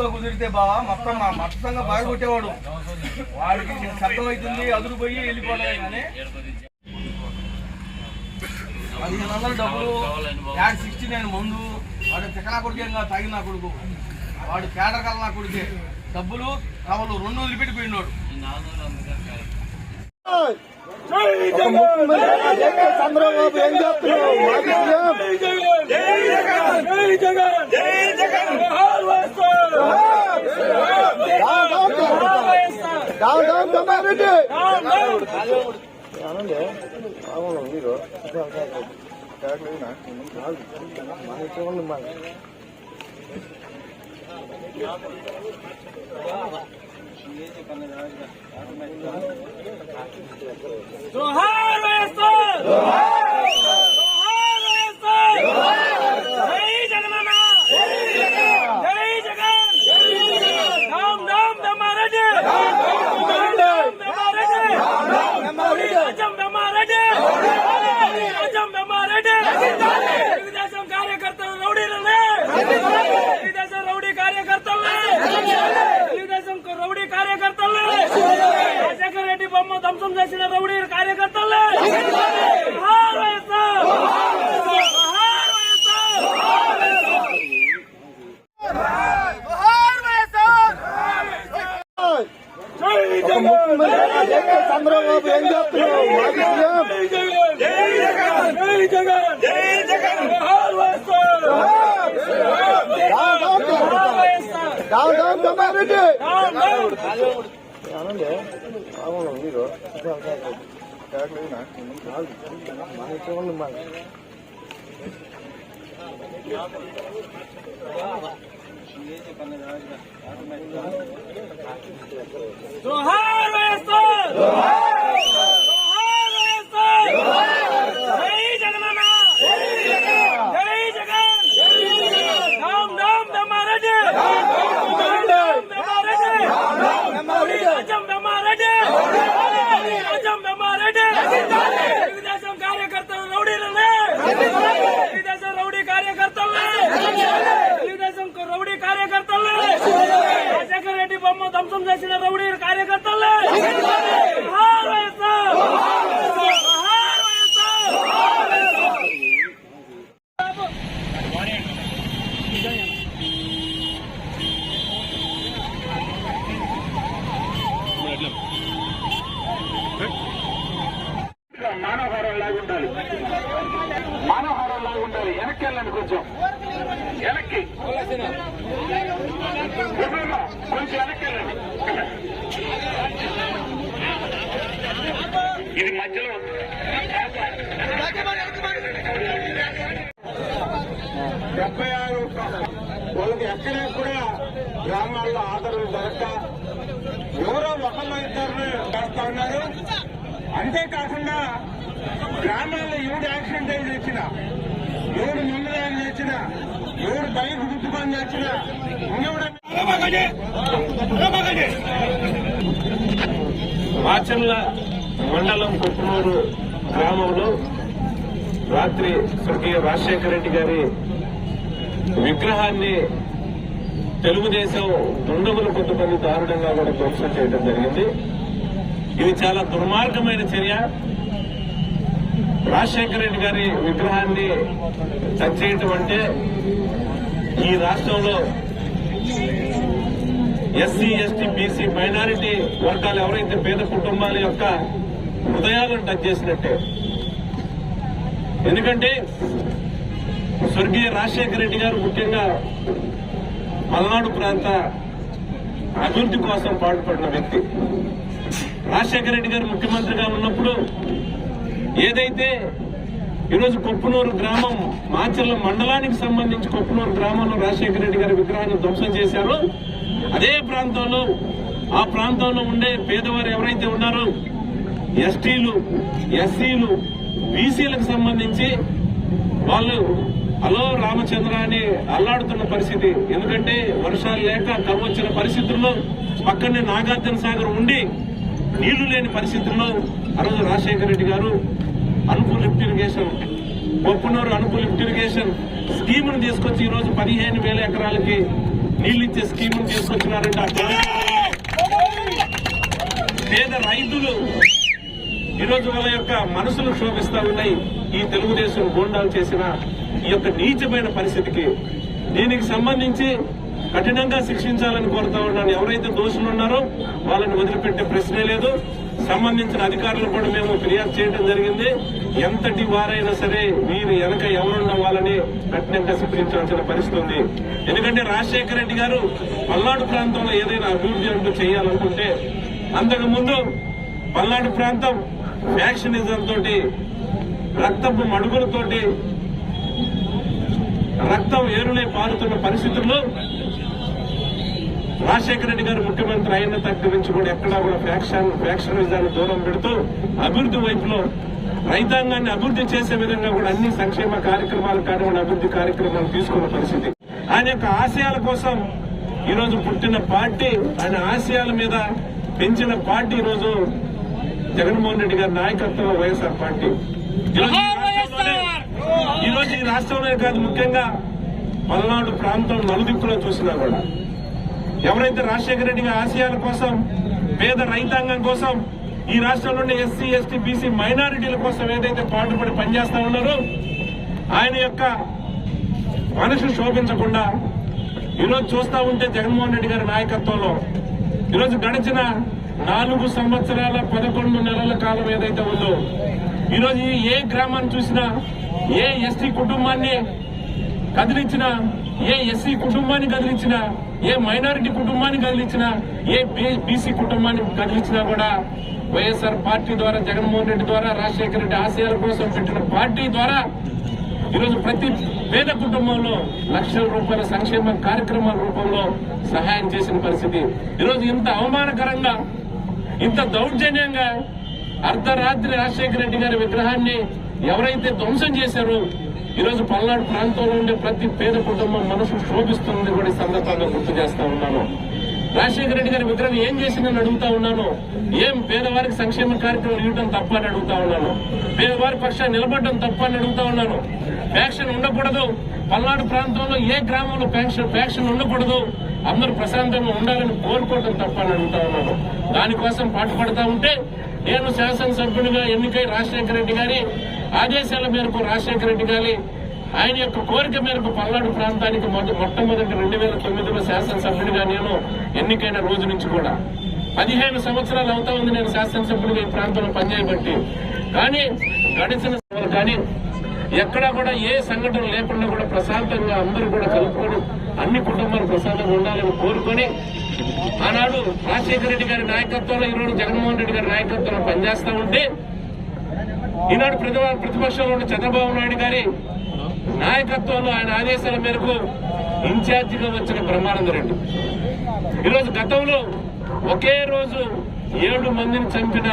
వాడికి కుదిరితే బావా మొత్తం మా మొత్తంగా బాగా కొట్టేవాడు వాడికి శబ్దం అవుతుంది అదురు పోయి వెళ్ళిపోవడమే కానీ పదిహేను వందల డబ్బులు యాడ్ సిక్స్టీ నైన్ ముందు వాడు తిక్కనా కొడుకు తాగిన నా కొడుకు వాడు కేటర్ కల నా కొడుకే డబ్బులు కవలు రెండు వదిలిపెట్టి పోయినాడు చంద్రబాబు ఏం చెప్తున్నావు జగన్ జై జగన్ జై జగన్ డౌన్ డౌన్ కమ్మారెడ్డి మీరు జోహార్ వైఎస్ఆర్ జోహార్ వైఎస్ఆర్ జై జగనన్న జై జగన్ రామ్ రామ్ దమ్మారెడ్డి రామ్ దమ్మారెడ్డి రాజం దమ్మారెడ్డి రాజం దమ్మారెడ్డి తెలుగుదేశం కార్యకర్తలు రౌడీలనే? తెలుగుదేశం రౌడీ కార్యకర్తలనే? తెలుగుదేశం రౌడీ కార్యకర్తలనే? రాజశేఖర రెడ్డి బొమ్మ ధ్వంసం చేసిన రౌడీ చంద్రబాబు ఏం డౌన్ డౌన్ కమ్మారెడ్డి మీరు జోహార్ వైఎస్ఆర్ జోహార్ వైఎస్ఆర్ జై జగనన్న జై జగన్ రామ్ రామ్ దమ్మారెడ్డి రామ్ దమ్మారెడ్డి రాజం దమ్మారెడ్డి రాజం దమ్మారెడ్డి తెలుగుదేశం కార్యకర్తలు రౌడీలనే తెలుగుదేశం రౌడీ కార్యకర్తలనే తెలుగుదేశం రౌడీ కార్యకర్తలనే రాజశేఖర రెడ్డి బొమ్మ ధ్వంసం చేసిన రౌడీ కార్యకర్తలే! గ్రామాల్లో ఆదరణ దొరక్క ఎవరో ఒకళ్ళు ఇద్దరు చేస్తా ఉన్నారు. అంతేకాకుండా గ్రామాల్లో ఎవడు యాక్సిడెంట్ అయి తెచ్చిన ఎవడు ముందుగా తెచ్చిన ఎవడు బైక్ గుర్తుకొని తెచ్చిన మాచర్ల మండలం కుప్పనూరు గ్రామంలో రాత్రి స్వర్గీయ రాజశేఖర రెడ్డి గారి విగ్రహాన్ని తెలుగుదేశం దుండగులు కొంతమంది దారుణంగా కూడా ధ్వంసం చేయడం జరిగింది. ఇది చాలా దుర్మార్గమైన చర్య. రాజశేఖర రెడ్డి గారి విగ్రహాన్ని చేయటం అంటే ఈ రాష్ట్రంలో ఎస్సీ ఎస్టీ బీసీ మైనారిటీ వర్గాలు ఎవరైతే పేద కుటుంబాల యొక్క హృదయాలను టచ్ చేసినట్టే. ఎందుకంటే స్వర్గీయ రాజశేఖర రెడ్డి గారు ముఖ్యంగా పల్నాడు ప్రాంత అభివృద్ధి కోసం పాటుపడిన వ్యక్తి. రాజశేఖర రెడ్డి గారు ముఖ్యమంత్రిగా ఉన్నప్పుడు ఏదైతే ఈరోజు కొప్పునూరు గ్రామం మాచర్ల మండలానికి సంబంధించి కొప్పునూరు గ్రామంలో రాజశేఖర రెడ్డి గారి విగ్రహాన్ని ధ్వంసం చేశారో అదే ప్రాంతంలో ఆ ప్రాంతంలో ఉండే పేదవారు ఎవరైతే ఉన్నారో ఎస్టీలు ఎస్సీలు బీసీలకు సంబంధించి వాళ్ళు హలో రామచంద్ర అని అల్లాడుతున్న పరిస్థితి. ఎందుకంటే వర్షాలు లేక కరువు వచ్చిన పరిస్థితుల్లో పక్కనే నాగార్జున సాగర్ ఉండి నీళ్ళు లేని పరిస్థితుల్లో ఆ రోజు Rajasekhara Reddy garu Anupu lift irrigation Poppunuru Anupu lift irrigation స్కీమును తీసుకొచ్చి ఈ రోజు పదిహేను వేల ఎకరాలకి నీళ్ళు ఇచ్చే స్కీమును తీసుకొచ్చినారంటే. పేద- రైతులు ఈరోజు వాళ్ళ యొక్క మనసులు క్షోభిస్తా ఉన్నాయి. ఈ తెలుగుదేశం గోండాలు చేసిన ఈ యొక్క నీచమైన పరిస్థితికి దీనికి సంబంధించి కఠినంగా శిక్షించాలని కోరుతా ఉన్నాను. ఎవరైతే దోషులు ఉన్నారో వాళ్ళని వదిలిపెట్టే ప్రశ్నే లేదు. సంబంధించిన అధికారులు కూడా మేము ఫిర్యాదు చేయడం జరిగింది. ఎంతటి వారైనా సరే వీరు వెనక ఎవరున్న వాళ్ళని కఠినంగా శిక్షించాల్సిన పరిస్థితి ఉంది. ఎందుకంటే రాజశేఖర రెడ్డి గారు పల్నాడు ప్రాంతంలో ఏదైనా అభివృద్ధి అంటూ చేయాలనుకుంటే అంతకుముందు పల్నాడు ప్రాంతం ఫ్యాక్షనిజం తోటి రక్తపు మడుగులతోటి రక్తం ఏరులై పారుతున్న పరిస్థితుల్లో రాజశేఖర రెడ్డి గారు ముఖ్యమంత్రి అయిన దగ్గర నుంచి కూడా ఎక్కడా కూడా ఫ్యాక్షన్ ఫ్యాక్షనిజాన్ని దూరం పెడుతూ అభివృద్ధి వైపులో రైతాంగాన్ని అభివృద్ధి చేసే విధంగా కూడా అన్ని సంక్షేమ కార్యక్రమాలు కానివ్వండి అభివృద్ధి కార్యక్రమాలు తీసుకున్న పరిస్థితి. ఆయన యొక్క ఆశయాల కోసం ఈరోజు పుట్టిన పార్టీ ఆయన ఆశయాల మీద పెంచిన పార్టీ ఈరోజు జగన్మోహన్ రెడ్డి గారి నాయకత్వంలో వైఎస్ఆర్ పార్టీ. ఈ రోజు ఈ రాష్ట్రంలోనే కాదు ముఖ్యంగా పల్నాడు ప్రాంతం నలుదిక్కులో చూసినా కూడా. ఎవరైతే రాజశేఖర రెడ్డిగా ఆశయాల కోసం పేద రైతాంగం కోసం ఈ రాష్ట్రంలోని ఎస్సీ ఎస్టీ బీసీ మైనారిటీల కోసం ఏదైతే పాటుపడి పనిచేస్తా ఉన్నారో ఆయన యొక్క మనసు శోభించకుండా ఈరోజు చూస్తా ఉంటే జగన్మోహన్ రెడ్డి గారి నాయకత్వంలో ఈరోజు గడిచిన నాలుగు సంవత్సరాల పదకొండు నెలల కాలం ఏదైతే ఉందో ఈరోజు ఏ గ్రామాన్ని చూసినా ఏ ఎస్టీ కుటుంబాన్ని కదిలించిన ఏ ఎస్సీ కుటుంబాన్ని కదిలించిన ఏ మైనారిటీ కుటుంబాన్ని కదిలించిన ఏ బీసీ కుటుంబాన్ని కదిలించినా కూడా వైఎస్ఆర్ పార్టీ ద్వారా జగన్మోహన్ రెడ్డి ద్వారా రాజశేఖర రెడ్డి ఆశయాల కోసం పెట్టిన పార్టీ ద్వారా ఈరోజు ప్రతి పేద కుటుంబంలో లక్షల రూపాయల సంక్షేమ కార్యక్రమాల రూపంలో సహాయం చేసిన పరిస్థితి. ఈరోజు ఇంత అవమానకరంగా ఇంత దౌర్జన్యంగా అర్ధరాత్రి రాజశేఖర రెడ్డి గారి విగ్రహాన్ని ఎవరైతే ధ్వంసం చేశారో ఈరోజు పల్నాడు ప్రాంతంలో ఉండే ప్రతి పేద కుటుంబం మనసు శోభిస్తుంది కూడా ఈ సందర్భంగా గుర్తు చేస్తా ఉన్నాను. రాజశేఖర రెడ్డి గారి విగ్రహం ఏం చేసిందని అడుగుతా ఉన్నాను. ఏం పేదవారికి సంక్షేమ కార్యక్రమం ఇవ్వడం తప్ప అని అడుగుతా ఉన్నాను. పేదవారి పక్షాన్ని నిలబడడం తప్ప అని అడుగుతా ఉన్నాను. ఫ్యాక్షన్ ఉండకూడదు. పల్నాడు ప్రాంతంలో ఏ గ్రామంలో ఫ్యాక్షన్ ఫ్యాక్షన్ ఉండకూడదు. అందరూ ప్రశాంతంగా ఉండాలని కోరుకోవడం తప్ప అని అడుగుతా ఉన్నాను. దానికోసం పాటుపడతా ఉంటే నేను శాసనసభ్యునిగా ఎన్నికై రాజశేఖర రెడ్డి గారి ఆదేశాల మేరకు రాజశేఖర రెడ్డి గారి ఆయన యొక్క కోరిక మేరకు పల్నాడు ప్రాంతానికి మొట్టమొదటి రెండు వేల తొమ్మిదిలో శాసనసభ్యుడిగా నేను ఎన్నికైన రోజు నుంచి కూడా. పదిహేను సంవత్సరాలు అవుతా ఉంది నేను శాసనసభ్యుడిగా ఈ ప్రాంతంలో పనిచేయబట్టి. కానీ గడిచిన కానీ ఎక్కడా కూడా ఏ సంఘటన లేకుండా కూడా ప్రశాంతంగా అందరూ కూడా కలుపుకొని అన్ని కుటుంబాలు ప్రశాంతంగా ఉండాలని కోరుకొని ఆనాడు రాజశేఖర రెడ్డి గారి నాయకత్వంలో ఈరోజు జగన్మోహన్ రెడ్డి గారి నాయకత్వంలో పనిచేస్తూ ఉంటే ఈనాడు ప్రతిప- ప్రతిపక్షంలో ఉన్న చంద్రబాబు నాయుడు గారి నాయకత్వంలో ఆయన ఆదేశాల మేరకు ఇన్ఛార్జిగా వచ్చిన బ్రహ్మానంద రెడ్డి. ఈరోజు గతంలో ఒకే రోజు ఏడు మందిని చంపిన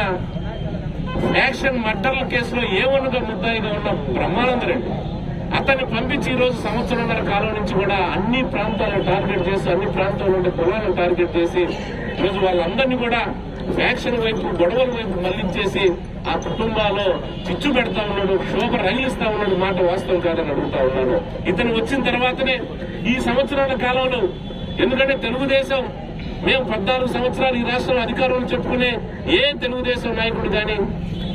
యాక్షన్ మర్డర్ల కేసులో ఏమనుగా ముద్దాయిగా ఉన్న బ్రహ్మానంద రెడ్డి అతన్ని పంపించి ఈ రోజు సంవత్సరంన్నర కాలం నుంచి కూడా అన్ని ప్రాంతాలను టార్గెట్ చేసి అన్ని ప్రాంతాల్లో ఉండే కులాలను టార్గెట్ చేసి ఈరోజు వాళ్ళందరినీ కూడా యాక్షన్ వైపు గొడవల వైపు మళ్ళించేసి ఆ కుటుంబాల్లో చిచ్చు పెడతా ఉన్నాడు శోభ రగిలిస్తా ఉన్నాడు మాట వాస్తవం కాదని అడుగుతా ఉన్నాను. ఇతను వచ్చిన తర్వాతనే ఈ సంవత్సరాల కాలంలో ఎందుకంటే తెలుగుదేశం మేము పద్నాలుగు సంవత్సరాలు ఈ రాష్ట్రంలో అధికారంలో చెప్పుకునే ఏ తెలుగుదేశం నాయకుడు కానీ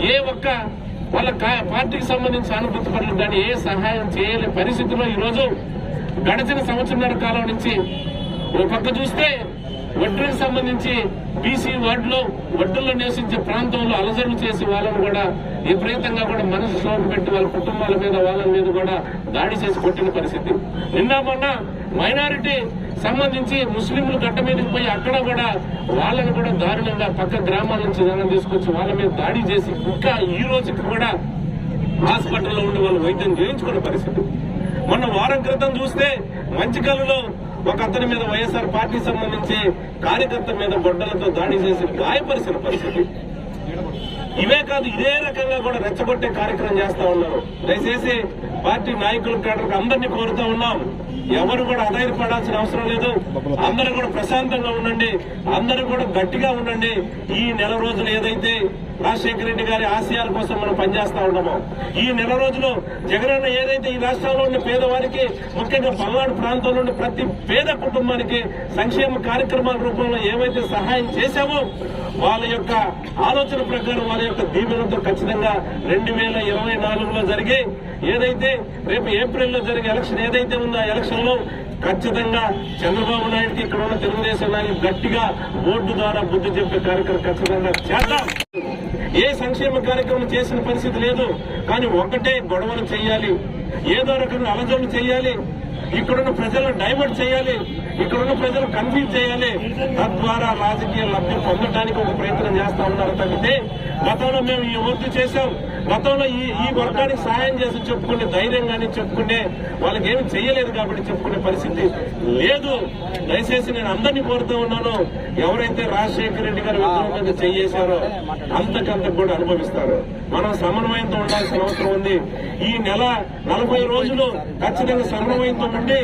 ఏ ఒక్క వాళ్ళ కా- పార్టీకి సంబంధించిన అనుభూతి పనులు కానీ ఏ సహాయం చేయలేని పరిస్థితిలో ఈరోజు గడిచిన సంవత్సరాల కాలం నుంచి ఓ పక్క చూస్తే వడ్డీకి సంబంధించి బీసీ వార్డులో వడ్డుల్లో నివసించే ప్రాంతంలో అలజడులు చేసి వాళ్ళను కూడా విపరీతంగా కూడా మనసు శ్లోకం పెట్టి వాళ్ళ కుటుంబాల మీద వాళ్ళ మీద కూడా దాడి చేసి కొట్టిన పరిస్థితి. నిన్న మొన్న మైనారిటీ సంబంధించి ముస్లింలు గడ్డ మీదకి పోయి అక్కడ కూడా వాళ్ళని కూడా దారుణంగా పక్క గ్రామాల నుంచి జనం తీసుకొచ్చి వాళ్ళ మీద దాడి చేసి ఇంకా ఈ రోజుకి కూడా హాస్పిటల్లో ఉండి వాళ్ళు వైద్యం చేయించుకునే పరిస్థితి. మొన్న వారం క్రితం చూస్తే మంచికల్లులో ఒక అతని మీద వైఎస్ఆర్ పార్టీ సంబంధించి కార్యకర్త మీద గొడ్డలతో దాడి చేసి గాయపరిచిన పరిస్థితి. ఇవే కాదు ఇదే రకంగా కూడా రెచ్చగొట్టే కార్యక్రమం చేస్తా ఉన్నారు. దయచేసి పార్టీ నాయకులు కేటర్కి అందరినీ కోరుతా ఉన్నాం. ఎవరు కూడా అధైర్యపడాల్సిన అవసరం లేదు. అందరూ కూడా ప్రశాంతంగా ఉండండి. అందరూ కూడా గట్టిగా ఉండండి. ఈ నెల రోజులు ఏదైతే రాజశేఖర రెడ్డి గారి ఆశయాల కోసం మనం పనిచేస్తా ఉన్నామో ఈ నెల రోజులు జగనన్న ఏదైతే ఈ రాష్ట్రంలో ఉన్న పేదవారికి ముఖ్యంగా పల్నాడు ప్రాంతంలో ఉన్న ప్రతి పేద కుటుంబానికి సంక్షేమ కార్యక్రమాల రూపంలో ఏవైతే సహాయం చేశామో వాళ్ళ యొక్క ఆలోచన ప్రకారం వాళ్ళ యొక్క దీవెనతో ఖచ్చితంగా రెండు వేల ఇరవై నాలుగులో జరిగే ఏదైతే రేపు ఏప్రిల్లో జరిగే ఎలక్షన్ ఏదైతే ఉందో ఆ ఎలక్షన్లో ఖచ్చితంగా చంద్రబాబు నాయుడుకి ఇక్కడ ఉన్న తెలుగుదేశం నాయకులు గట్టిగా ఓటు ద్వారా బుద్ధి చెప్పే కార్యక్రమం ఖచ్చితంగా చేద్దాం. ఏ సంక్షేమ కార్యక్రమం చేసిన పరిస్థితి లేదు. కానీ ఒకటే గొడవలు చేయాలి. ఏదో రకంగా అలజడులు చేయాలి. ఇక్కడున్న ప్రజలను డైవర్ట్ చేయాలి. ఇక్కడున్న ప్రజలు కన్ఫ్యూజ్ చేయాలి. తద్వారా రాజకీయ లబ్ధి పొందడానికి ఒక ప్రయత్నం చేస్తా ఉన్నారు తగ్గితే గతంలో మేము ఈ వృద్ధి చేశాం. గతంలో ఈ ఈ వర్గానికి సహాయం చేసి చెప్పుకునే ధైర్యం కానీ చెప్పుకునే వాళ్ళకి ఏమి చేయలేదు కాబట్టి చెప్పుకునే పరిస్థితి లేదు. దయచేసి నేను అందరినీ కోరుతూ ఉన్నాను. ఎవరైతే రాజశేఖర రెడ్డి గారి విగ్రహం మీద చేయేశారో అంతకంత కూడా అనుభవిస్తారు. మనం సమన్వయంతో ఉండాల్సిన అవసరం ఉంది. ఈ నెల నలభై రోజులు ఖచ్చితంగా సమన్వయంతో ఉండి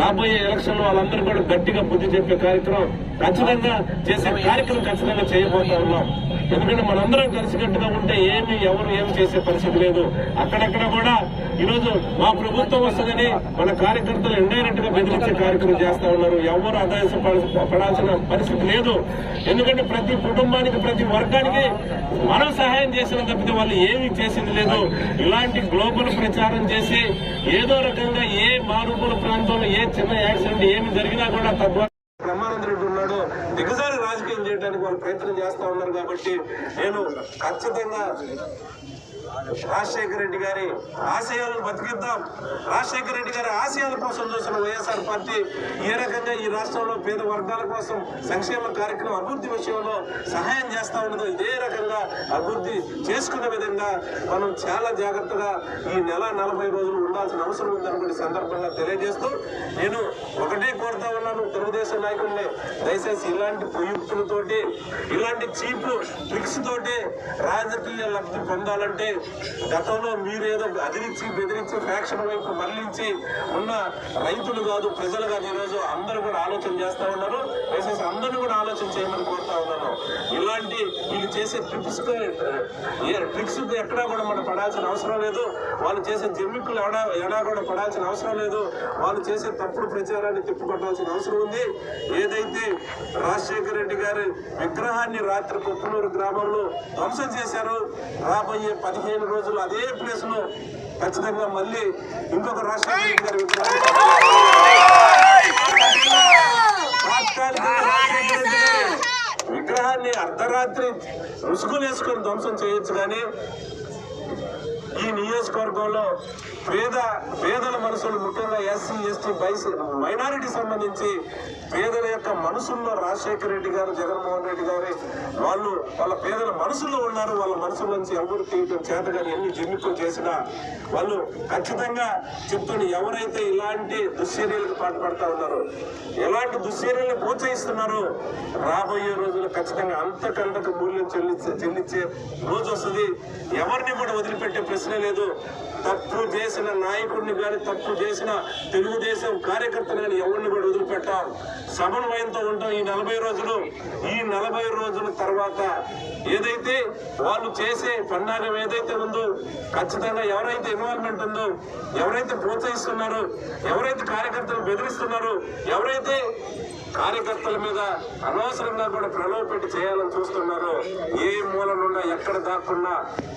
రాబోయే ఎలక్షన్లో వాళ్ళందరూ కూడా గట్టిగా బుద్ధి చెప్పే కార్యక్రమం ఖచ్చితంగా చేసే కార్యక్రమం ఖచ్చితంగా చేయబోతా ఉన్నాం. ఎందుకంటే మనందరం కలిసికట్టుగా ఉంటే ఏమి ఎవరు ఏమి చేసే పరిస్థితి లేదు. అక్కడక్కడ కూడా ఈరోజు మా ప్రభుత్వం వస్తుందని మన కార్యకర్తలు ఇండైరెక్ట్గా బెదిరించే కార్యక్రమం చేస్తా ఉన్నారు. ఎవరు ఆదాయ పడాల్సిన పరిస్థితి లేదు. ఎందుకంటే ప్రతి కుటుంబానికి ప్రతి వర్గానికి మనం సహాయం చేసిన తప్పితే వాళ్ళు ఏమి చేసింది లేదు. ఇలాంటి గ్లోబల్ ప్రచారం చేసి ఏదో రకంగా ఏ మారుమూల ప్రాంతంలో ఏ చిన్న యాక్సిడెంట్ ఏమి జరిగినా కూడా తద్వారా రేవంత్ రెడ్డి ఉన్నాడో. దిగజారి రాజకీయం చేయడానికి వాళ్ళు ప్రయత్నం చేస్తా ఉన్నారు కాబట్టి నేను ఖచ్చితంగా రాజశేఖర రెడ్డి గారి ఆశయాలను బతికిద్దాం. రాజశేఖర రెడ్డి గారి ఆశయాల కోసం చూసిన వైఎస్ఆర్ పార్టీ ఏ రకంగా ఈ రాష్ట్రంలో పేద వర్గాల కోసం సంక్షేమ కార్యక్రమం అభివృద్ధి విషయంలో సహాయం చేస్తా ఉండదు ఇదే రకంగా అభివృద్ధి చేసుకునే విధంగా మనం చాలా జాగ్రత్తగా ఈ నెల నలభై రోజులు ఉండాల్సిన అవసరం ఉందనుకునే సందర్భంగా తెలియజేస్తూ నేను ఒకటే కోరుతా ఉన్నాను. తెలుగుదేశం నాయకుల్ని దయచేసి ఇలాంటి ప్రయుక్తులతోటి ఇలాంటి చీప్ ట్రిక్స్ తోటి రాజకీయ లబ్ధి పొందాలంటే గతంలో మీరేదో అదిరించి బెదిరించి ఫ్యాక్షన్ వైపు మరలించి ఉన్న రైతులు కాదు ప్రజలు కాదు ఈరోజు అందరూ కూడా ఆలోచన చేస్తూ ఉన్నారు. దయచేసి అందరూ కూడా ఆలోచన చేయమని కోరుతా ఉన్నాను. ఇలాంటి వీళ్ళు చేసే ట్రిప్స్ ట్రిక్స్ ఎక్కడా కూడా మనం పడాల్సిన అవసరం లేదు. వాళ్ళు చేసే జిమ్మిక్కులు ఎడా ఎడా కూడా పడాల్సిన అవసరం లేదు. వాళ్ళు చేసే తప్పుడు ప్రచారాన్ని తిప్పుకొట్టాల్సిన అవసరం ఉంది. ఏదైతే రాజశేఖర రెడ్డి గారి విగ్రహాన్ని రాత్రి కొప్పునూరు గ్రామంలో ధ్వంసం చేశారో రాబోయే పదిహేను రోజులు అదే ప్లేస్లో ఖచ్చితంగా మళ్ళీ ఇంకొక రాజశేఖర రెడ్డి గారి విగ్రహాన్ని తాత్కాలికంగా రాజశేఖర రెడ్డి గారి విగ్రహాన్ని అర్ధరాత్రి ముసుగులేసుకొని ధ్వంసం చేయొచ్చు కానీ ఈ నియోజకవర్గంలో పేద పేదల మనసులు ముఖ్యంగా ఎస్సీ ఎస్టీ బైసీ మైనారిటీ సంబంధించి పేదల యొక్క మనసుల్లో రాజశేఖర రెడ్డి గారు జగన్మోహన్ రెడ్డి గారి వాళ్ళు వాళ్ళ పేదల మనసులో ఉన్నారు. వాళ్ళ మనసుల నుంచి ఎవరు తీయటం చేత కానీ ఎన్ని జిమ్మిక్కులు చేసినా వాళ్ళు ఖచ్చితంగా చెప్తున్న ఎవరైతే ఇలాంటి దుశ్చర్యలకు పాటుపడతా ఉన్నారో ఎలాంటి దుశ్చర్యలను ప్రోత్సహిస్తున్నారో రాబోయే రోజుల్లో ఖచ్చితంగా అంతకంతకు మూల్యం చెల్లించే చెల్లించే రోజు వస్తుంది. ఎవరిని కూడా వదిలిపెట్టే ప్రశ్నే లేదు. తప్పు చేసిన నాయకుడిని కానీ తప్పు చేసిన తెలుగుదేశం కార్యకర్తలు కానీ ఎవరిని కూడా వదిలిపెట్టారు. సమన్వయంతో ఉంటాం ఈ నలభై రోజులు. ఈ నలభై రోజుల తర్వాత ఏదైతే వాళ్ళు చేసే పన్నాగం ఏదైతే ఉందో ఖచ్చితంగా ఎవరైతే ఇన్వాల్వ్మెంట్ ఉందో ఎవరైతే ప్రోత్సహిస్తున్నారో ఎవరైతే కార్యకర్తలు బెదిరిస్తున్నారో ఎవరైతే కార్యకర్తల మీద అనవసరంగా కూడా ప్రలోభ పెట్టి చేయాలని చూస్తున్నారు ఏ మూల నుండా ఎక్కడ దాక్కున్నా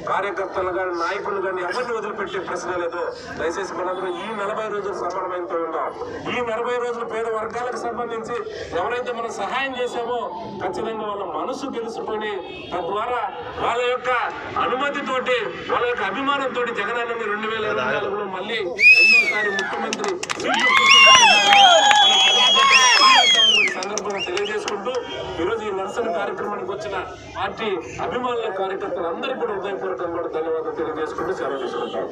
కార్యకర్తలు కానీ నాయకులు కానీ ఎవరిని వదిలిపెట్టే ప్రశ్న లేదు. దయచేసి మనందరం ఈ నలభై రోజులు సమన్వయంతో ఉందాం. ఈ నలభై రోజులు పేద వర్గాలకు సంబంధించి ఎవరైతే మనం సహాయం చేశామో ఖచ్చితంగా వాళ్ళ మనసు తెలుసుకొని తద్వారా వాళ్ళ యొక్క అనుమతితోటి వాళ్ళ యొక్క అభిమానంతో జగనన్నని రెండు వేల ఇరవై నాలుగులో మళ్ళీ ఎన్నోసారి ముఖ్యమంత్రి సందర్భంగా తెలియజేసుకుంటూ ఈరోజు ఈ నిరసన కార్యక్రమానికి వచ్చిన పార్టీ అభిమానుల కార్యకర్తలు అందరూ కూడా హృదయపూర్వకంగా కూడా ధన్యవాదాలు తెలియజేసుకుంటూ సెలవు తీసుకుంటాం